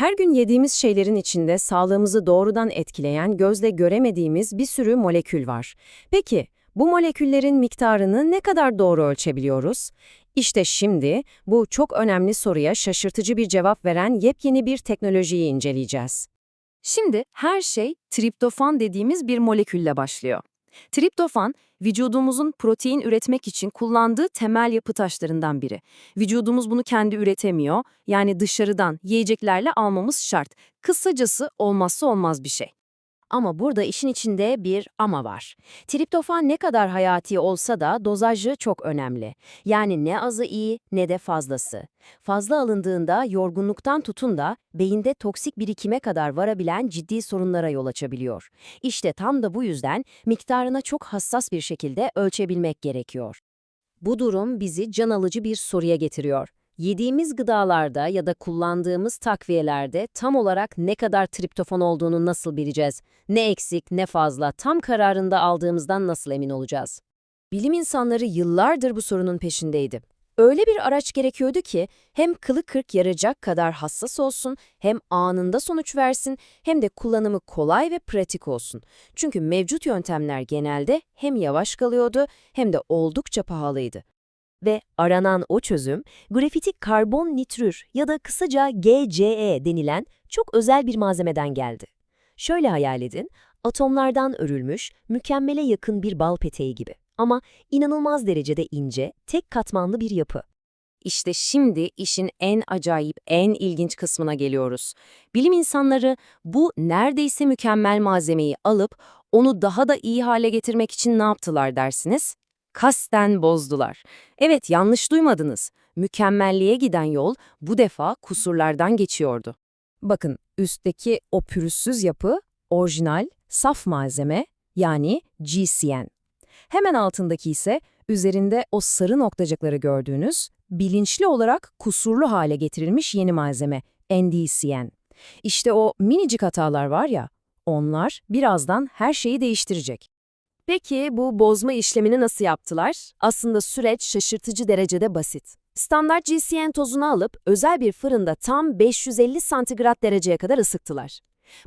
Her gün yediğimiz şeylerin içinde sağlığımızı doğrudan etkileyen gözle göremediğimiz bir sürü molekül var. Peki, bu moleküllerin miktarını ne kadar doğru ölçebiliyoruz? İşte şimdi bu çok önemli soruya şaşırtıcı bir cevap veren yepyeni bir teknolojiyi inceleyeceğiz. Şimdi her şey triptofan dediğimiz bir molekülle başlıyor. Triptofan, vücudumuzun protein üretmek için kullandığı temel yapı taşlarından biri. Vücudumuz bunu kendi üretemiyor, yani dışarıdan yiyeceklerle almamız şart. Kısacası olmazsa olmaz bir şey. Ama burada işin içinde bir ama var. Triptofan ne kadar hayati olsa da dozajı çok önemli. Yani ne azı iyi ne de fazlası. Fazla alındığında yorgunluktan tutun da beyinde toksik birikime kadar varabilen ciddi sorunlara yol açabiliyor. İşte tam da bu yüzden miktarına çok hassas bir şekilde ölçebilmek gerekiyor. Bu durum bizi can alıcı bir soruya getiriyor. Yediğimiz gıdalarda ya da kullandığımız takviyelerde tam olarak ne kadar triptofan olduğunu nasıl bileceğiz? Ne eksik, ne fazla, tam kararında aldığımızdan nasıl emin olacağız? Bilim insanları yıllardır bu sorunun peşindeydi. Öyle bir araç gerekiyordu ki hem kılı kırk yaracak kadar hassas olsun, hem anında sonuç versin, hem de kullanımı kolay ve pratik olsun. Çünkü mevcut yöntemler genelde hem yavaş kalıyordu hem de oldukça pahalıydı. Ve aranan o çözüm, grafitik karbon nitrür ya da kısaca GCE denilen çok özel bir malzemeden geldi. Şöyle hayal edin, atomlardan örülmüş, mükemmele yakın bir bal peteği gibi. Ama inanılmaz derecede ince, tek katmanlı bir yapı. İşte şimdi işin en acayip, en ilginç kısmına geliyoruz. Bilim insanları bu neredeyse mükemmel malzemeyi alıp onu daha da iyi hale getirmek için ne yaptılar dersiniz? Kasten bozdular. Evet yanlış duymadınız. Mükemmelliğe giden yol bu defa kusurlardan geçiyordu. Bakın üstteki o pürüzsüz yapı orijinal, saf malzeme yani GCN. Hemen altındaki ise üzerinde o sarı noktacıkları gördüğünüz bilinçli olarak kusurlu hale getirilmiş yeni malzeme NDCN. İşte o minicik hatalar var ya, onlar birazdan her şeyi değiştirecek. Peki bu bozma işlemini nasıl yaptılar? Aslında süreç şaşırtıcı derecede basit. Standart GCN tozunu alıp özel bir fırında tam 550 santigrat dereceye kadar ısıttılar.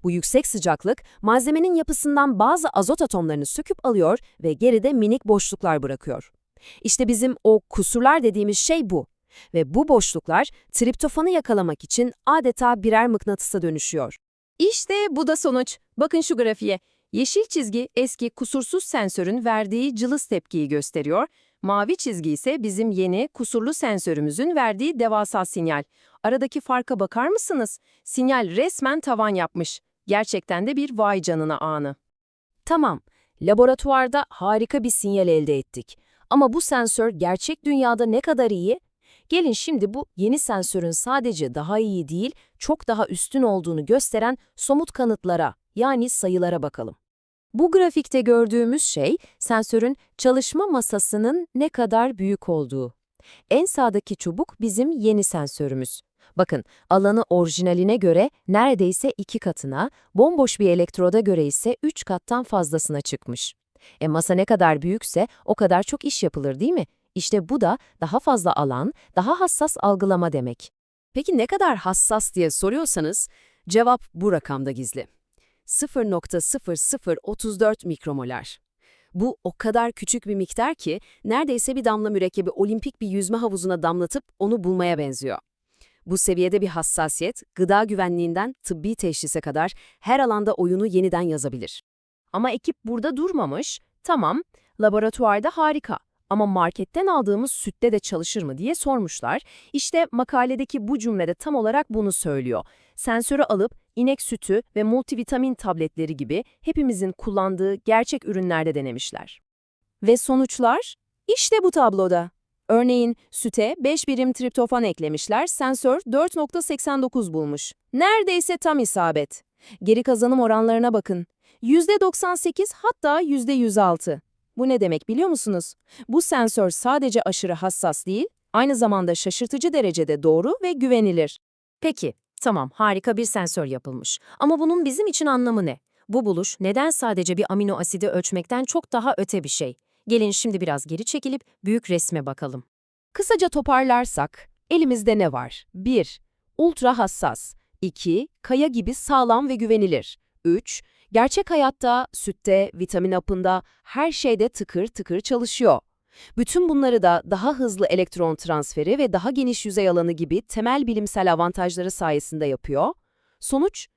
Bu yüksek sıcaklık malzemenin yapısından bazı azot atomlarını söküp alıyor ve geride minik boşluklar bırakıyor. İşte bizim o kusurlar dediğimiz şey bu. Ve bu boşluklar triptofanı yakalamak için adeta birer mıknatısa dönüşüyor. İşte bu da sonuç. Bakın şu grafiğe. Yeşil çizgi eski kusursuz sensörün verdiği cılız tepkiyi gösteriyor. Mavi çizgi ise bizim yeni kusurlu sensörümüzün verdiği devasa sinyal. Aradaki farka bakar mısınız? Sinyal resmen tavan yapmış. Gerçekten de bir vay canına anı. Tamam, laboratuvarda harika bir sinyal elde ettik. Ama bu sensör gerçek dünyada ne kadar iyi? Gelin şimdi bu yeni sensörün sadece daha iyi değil, çok daha üstün olduğunu gösteren somut kanıtlara, yani sayılara bakalım. Bu grafikte gördüğümüz şey sensörün çalışma masasının ne kadar büyük olduğu. En sağdaki çubuk bizim yeni sensörümüz. Bakın alanı orijinaline göre neredeyse iki katına, bomboş bir elektroda göre ise üç kattan fazlasına çıkmış. E masa ne kadar büyükse o kadar çok iş yapılır değil mi? İşte bu da daha fazla alan, daha hassas algılama demek. Peki ne kadar hassas diye soruyorsanız cevap bu rakamda gizli. 0.0034 mikromolar. Bu o kadar küçük bir miktar ki neredeyse bir damla mürekkebi olimpik bir yüzme havuzuna damlatıp onu bulmaya benziyor. Bu seviyede bir hassasiyet, gıda güvenliğinden tıbbi teşhise kadar her alanda oyunu yeniden yazabilir. Ama ekip burada durmamış, tamam, laboratuvarda harika ama marketten aldığımız sütte de çalışır mı diye sormuşlar. İşte makaledeki bu cümlede tam olarak bunu söylüyor. Sensörü alıp inek sütü ve multivitamin tabletleri gibi hepimizin kullandığı gerçek ürünlerde denemişler. Ve sonuçlar? işte bu tabloda. Örneğin süte 5 birim triptofan eklemişler, sensör 4.89 bulmuş. Neredeyse tam isabet. Geri kazanım oranlarına bakın. %98 hatta %106. Bu ne demek biliyor musunuz? Bu sensör sadece aşırı hassas değil, aynı zamanda şaşırtıcı derecede doğru ve güvenilir. Peki, tamam harika bir sensör yapılmış. Ama bunun bizim için anlamı ne? Bu buluş neden sadece bir amino asidi ölçmekten çok daha öte bir şey? Gelin şimdi biraz geri çekilip büyük resme bakalım. Kısaca toparlarsak, elimizde ne var? 1. Ultra hassas. 2. Kaya gibi sağlam ve güvenilir. 3. Gerçek hayatta, sütte, vitamin hapında, her şeyde tıkır tıkır çalışıyor. Bütün bunları da daha hızlı elektron transferi ve daha geniş yüzey alanı gibi temel bilimsel avantajları sayesinde yapıyor. Sonuç,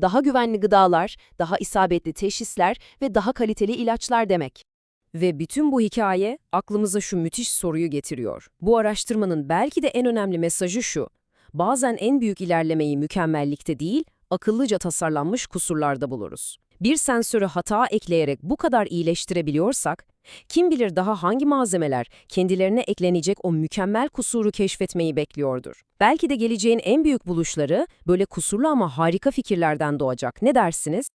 daha güvenli gıdalar, daha isabetli teşhisler ve daha kaliteli ilaçlar demek. Ve bütün bu hikaye aklımıza şu müthiş soruyu getiriyor. Bu araştırmanın belki de en önemli mesajı şu. Bazen en büyük ilerlemeyi mükemmellikte değil, akıllıca tasarlanmış kusurlarda buluruz. Bir sensörü hata ekleyerek bu kadar iyileştirebiliyorsak, kim bilir daha hangi malzemeler kendilerine eklenecek o mükemmel kusuru keşfetmeyi bekliyordur. Belki de geleceğin en büyük buluşları böyle kusurlu ama harika fikirlerden doğacak. Ne dersiniz?